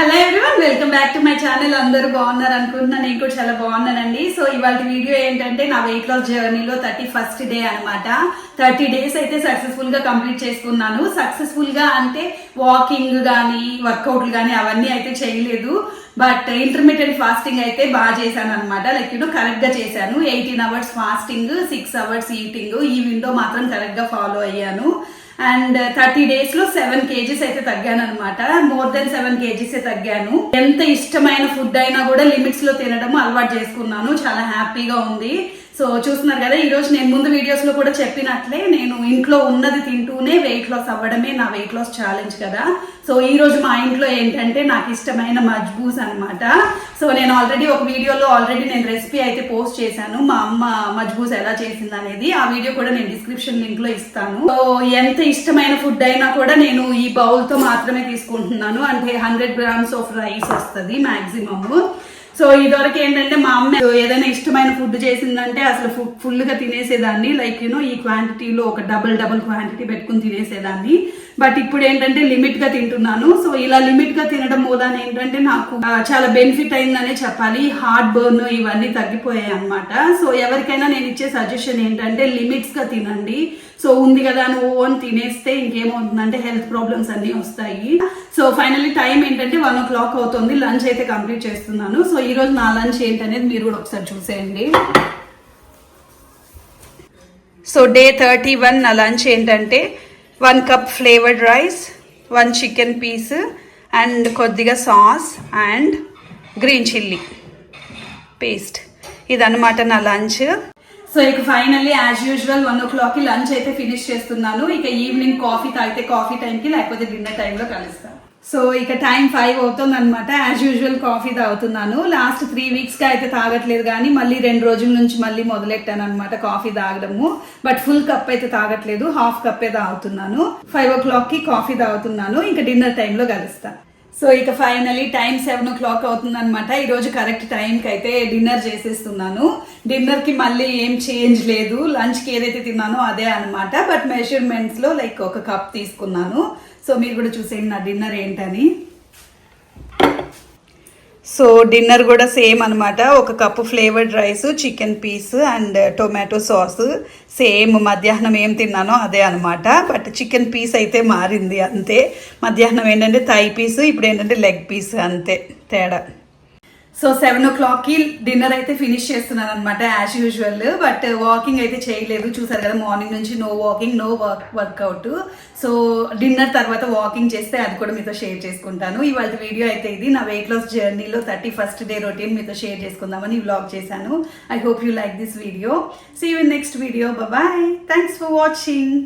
Hello everyone welcome back to my channel అందరూ బాగున్నారు అనుకుంటున్నా నేను కూడా చాలా బాగున్నానండి. సో ఇవాళ వీడియో ఏంటంటే నా వెయిట్ లాస్ జర్నీలో థర్టీ ఫస్ట్ డే అనమాట థర్టీ డేస్ అయితే సక్సెస్ఫుల్గా కంప్లీట్ చేసుకున్నాను. సక్సెస్ఫుల్గా అంటే వాకింగ్ కానీ వర్కౌట్లు కానీ అవన్నీ అయితే చేయలేదు. బట్ ఇంటర్మీడియట్ ఫాస్టింగ్ అయితే బాగా చేశాను అనమాట లైక్ యూనో కరెక్ట్గా చేశాను. Eighteen hours fasting six hours eating ఈ విండో మాత్రం కరెక్ట్గా ఫాలో అయ్యాను. అండ్ థర్టీ డేస్లో సెవెన్ కేజీస్ అయితే తగ్గాను అనమాట మోర్ దెన్ సెవెన్ కేజీస్ తగ్గాను. ఎంత ఇష్టమైన ఫుడ్ అయినా కూడా లిమిట్స్లో తినడం అలవాటు చేసుకున్నాను. చాలా హ్యాపీగా ఉంది. సో చూస్తున్నారు కదా ఈరోజు నేను ముందు వీడియోస్లో కూడా చెప్పినట్లే నేను ఇంట్లో ఉన్నది తింటూనే వెయిట్ లాస్ అవ్వడమే నా వెయిట్ లాస్ ఛాలెంజ్ కదా. సో ఈ రోజు మా ఇంట్లో ఏంటంటే నాకు ఇష్టమైన మజ్బూస్ అన్నమాట. సో నేను ఆల్రెడీ ఒక వీడియోలో ఆల్రెడీ నేను రెసిపీ అయితే పోస్ట్ చేశాను. మా అమ్మ మజ్బూస్ ఎలా చేసింది అనేది ఆ వీడియో కూడా నేను డిస్క్రిప్షన్ లింక్లో ఇస్తాను. సో ఎంత ఇష్టమైన ఫుడ్ అయినా కూడా నేను ఈ బౌల్తో మాత్రమే తీసుకుంటున్నాను. అంటే హండ్రెడ్ గ్రామ్స్ ఆఫ్ రైస్ వస్తుంది మ్యాక్సిమమ్ సో ఇదివరకు ఏంటంటే మా అమ్మ ఏదైనా ఇష్టమైన ఫుడ్ చేసిందంటే అసలు ఫుల్గా తినేసేదాన్ని. లైక్ యూనో ఈ క్వాంటిటీలో ఒక డబుల్ డబుల్ క్వాంటిటీ పెట్టుకుని తినేసేదాన్ని. బట్ ఇప్పుడు ఏంటంటే లిమిట్గా తింటున్నాను. సో ఇలా లిమిట్గా తినడం మూలాన ఏంటంటే నాకు చాలా బెనిఫిట్ అయిందనే చెప్పాలి. హార్ట్ బర్న్ ఇవన్నీ తగ్గిపోయాయి అనమాట సో ఎవరికైనా నేను ఇచ్చే సజెషన్ ఏంటంటే లిమిట్స్గా తినండి. సో ఉంది కదా అని ఓన్ అని తినేస్తే ఇంకేమవుతుందంటే హెల్త్ ప్రాబ్లమ్స్ అన్ని వస్తాయి. సో ఫైనల్లీ టైం ఏంటంటే వన్ ఓ క్లాక్ అవుతుంది. లంచ్ అయితే కంప్లీట్ చేస్తున్నాను. సో ఈ రోజు నా లంచ్ ఏంటనేది మీరు కూడా ఒకసారి చూసేయండి. సో డే థర్టీ వన్ నా లంచ్ ఏంటంటే one cup flavoured rice one chicken piece and కొద్దిగా sauce and green chilli paste ఇదన్నమాట నా లంచ్ సో ఇక ఫైనల్లీ యాజ్ యూజువల్ వన్ ఓ క్లాక్కి లంచ్ అయితే ఫినిష్ చేస్తున్నాను. ఇక ఈవినింగ్ కాఫీ తాగితే కాఫీ టైంకి లేకపోతే డిన్నర్ టైంలో కలుస్తాను. సో ఇక టైం ఫైవ్ అవుతుంది అనమాట యాజ్ యూజువల్ కాఫీ తాగుతున్నాను. లాస్ట్ త్రీ వీక్స్గా అయితే తాగట్లేదు కానీ మళ్ళీ రెండు రోజుల నుంచి మళ్ళీ మొదలెట్టాను అనమాట కాఫీ తాగడము. బట్ ఫుల్ కప్ అయితే తాగట్లేదు హాఫ్ కప్పే తాగుతున్నాను. ఫైవ్ ఓ క్లాక్కి కాఫీ తాగుతున్నాను ఇంకా డిన్నర్ టైంలో కలుస్తాను సో ఇక finally time seven o'clock అవుతుంది అనమాట ఈరోజు కరెక్ట్ టైంకి అయితే డిన్నర్ చేసేస్తున్నాను. డిన్నర్కి మళ్ళీ ఏం చేంజ్ లేదు. లంచ్కి ఏదైతే తిన్నానో అదే అన్నమాట. బట్ మెజర్మెంట్స్లో లైక్ ఒక కప్ తీసుకున్నాను. సో మీరు కూడా చూసేయండి నా డిన్నర్ ఏంటని. సో డిన్నర్ కూడా సేమ్ అనమాట ఒక cup flavoured rice chicken piece and tomato sauce. Same మధ్యాహ్నం ఏం తిన్నానో అదే అనమాట బట్ చికెన్ పీస్ అయితే మారింది అంతే. మధ్యాహ్నం ఏంటంటే థై పీస్ ఇప్పుడు ఏంటంటే లెగ్ పీస్ అంతే తేడా. సో సెవెన్ ఓ క్లాక్కి డిన్నర్ అయితే ఫినిష్ చేస్తున్నాను అనమాట యాజ్ యూజువల్ బట్ వాకింగ్ అయితే చేయలేదు. చూసారు కదా మార్నింగ్ నుంచి no walking no work workout so dinner తర్వాత వాకింగ్ చేస్తే అది కూడా మీతో షేర్ చేసుకుంటాను. ఇవాళ వీడియో అయితే ఇది. నా వెయిట్ లాస్ జర్నీలో థర్టీ ఫస్ట్ డే రొటీన్ మీతో షేర్ చేసుకుందామని వ్లాగ్ చేశాను. I hope you like this video see you next video bye thanks for watching